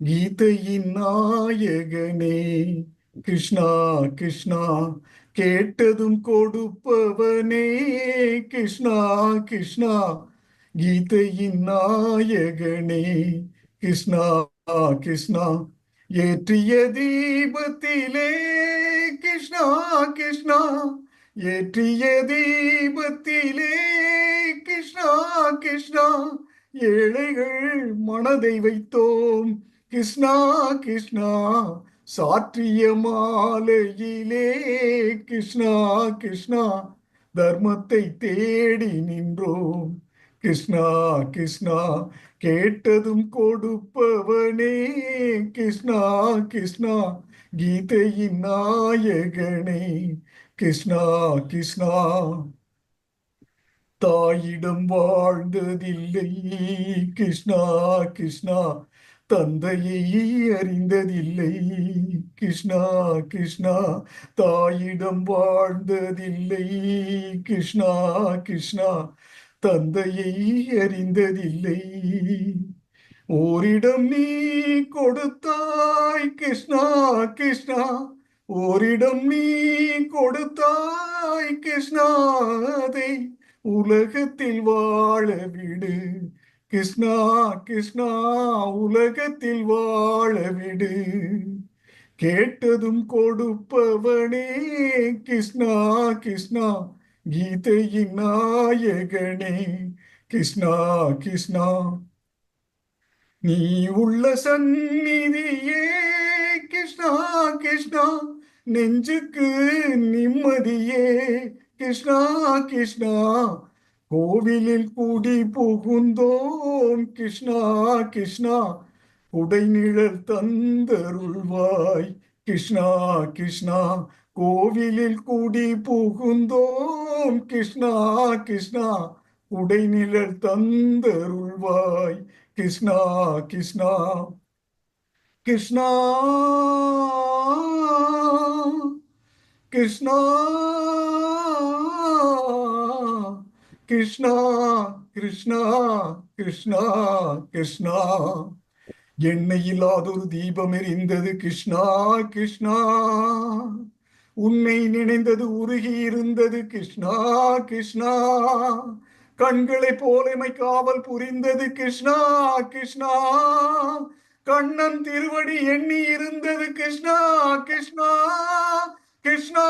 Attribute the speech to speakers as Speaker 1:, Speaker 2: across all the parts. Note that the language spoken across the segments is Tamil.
Speaker 1: கீதையின் நாயகனே கிருஷ்ணா கிருஷ்ணா கேட்டதும் கொடுப்பவனே கிருஷ்ணா கிருஷ்ணா கீதையின் நாயகனே கிருஷ்ணா கிருஷ்ணா ஏற்றிய தீபத்திலே கிருஷ்ணா கிருஷ்ணா ஏற்றிய தீபத்திலே கிருஷ்ணா கிருஷ்ணா ஏழைகள் மனதை வைத்தோம். கிருஷ்ணா கிருஷ்ணா சாற்றிய மாலையிலே கிருஷ்ணா கிருஷ்ணா தர்மத்தை தேடி நின்றோம். கிருஷ்ணா கிருஷ்ணா கேட்டதும் கொடுப்பவனே கிருஷ்ணா கிருஷ்ணா கீதையின் நாயகனே கிருஷ்ணா கிருஷ்ணா. தாயிடம் வாழ்ந்ததில்லை கிருஷ்ணா கிருஷ்ணா தந்தையை அறிந்ததில்லை. கிருஷ்ணா கிருஷ்ணா தாயிடம் வாழ்ந்ததில்லை. கிருஷ்ணா கிருஷ்ணா தந்தையை அறிந்ததில்லை. ஓரிடம் நீ கொடுத்தாய் கிருஷ்ணா கிருஷ்ணா. ஓரிடம் நீ கொடுத்தாய் கிருஷ்ணா. அதை உலகத்தில் வாழ விடு. கிருஷ்ணா கிருஷ்ணா உலகத்தில் வாழவிடு கேட்டதும் கொடுப்பவனே கிருஷ்ணா கிருஷ்ணா கீதையின் நாயகனே கிருஷ்ணா கிருஷ்ணா. நீ உள்ள சந்நிதியே கிருஷ்ணா கிருஷ்ணா நெஞ்சுக்கு நிம்மதியே கிருஷ்ணா கிருஷ்ணா. கோவிலில் கூடி புகுந்தோம். கிருஷ்ணா கிருஷ்ணா உடைநிழல் தந்தருள்வாய். கிருஷ்ணா கிருஷ்ணா கோவிலில் கூடி புகுந்தோம். கிருஷ்ணா கிருஷ்ணா உடைநிழல் தந்தருள்வாய். கிருஷ்ணா கிருஷ்ணா கிருஷ்ணா கிருஷ்ணா. கிருஷ்ணா கிருஷ்ணா கிருஷ்ணா கிருஷ்ணா. எண்ணெய் இல்லாதொரு தீபம் எரிந்தது கிருஷ்ணா கிருஷ்ணா. உன்னை நினைந்தது உருகி இருந்தது கிருஷ்ணா கிருஷ்ணா. கண்களை போலமை காவல் புரிந்தது கிருஷ்ணா கிருஷ்ணா. கண்ணன் திருவடி எண்ணி இருந்தது கிருஷ்ணா கிருஷ்ணா கிருஷ்ணா கிருஷ்ணா.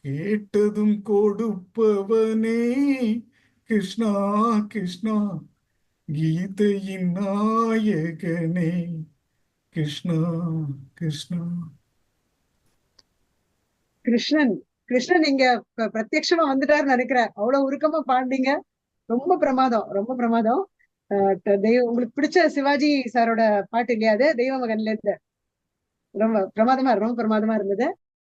Speaker 1: கேட்டதும் கொடுப்பவனே. கிருஷ்ணா கிருஷ்ணா கீதையின் நாயகனே. கிருஷ்ணா கிருஷ்ணா.
Speaker 2: கிருஷ்ணன் கிருஷ்ணன் இங்க ப- பிரத்யக்ஷமா வந்துட்டாருன்னு நினைக்கிறேன். அவ்வளவு உருக்கமா பாண்டீங்க ரொம்ப பிரமாதம் ரொம்ப பிரமாதம். அஹ் உங்களுக்கு பிடிச்ச சிவாஜி சாரோட பாட்டு இல்லையாது தெய்வ மகன்ல இருந்து. ரொம்ப பிரமாதமா ரொம்ப பிரமாதமா இருந்தது.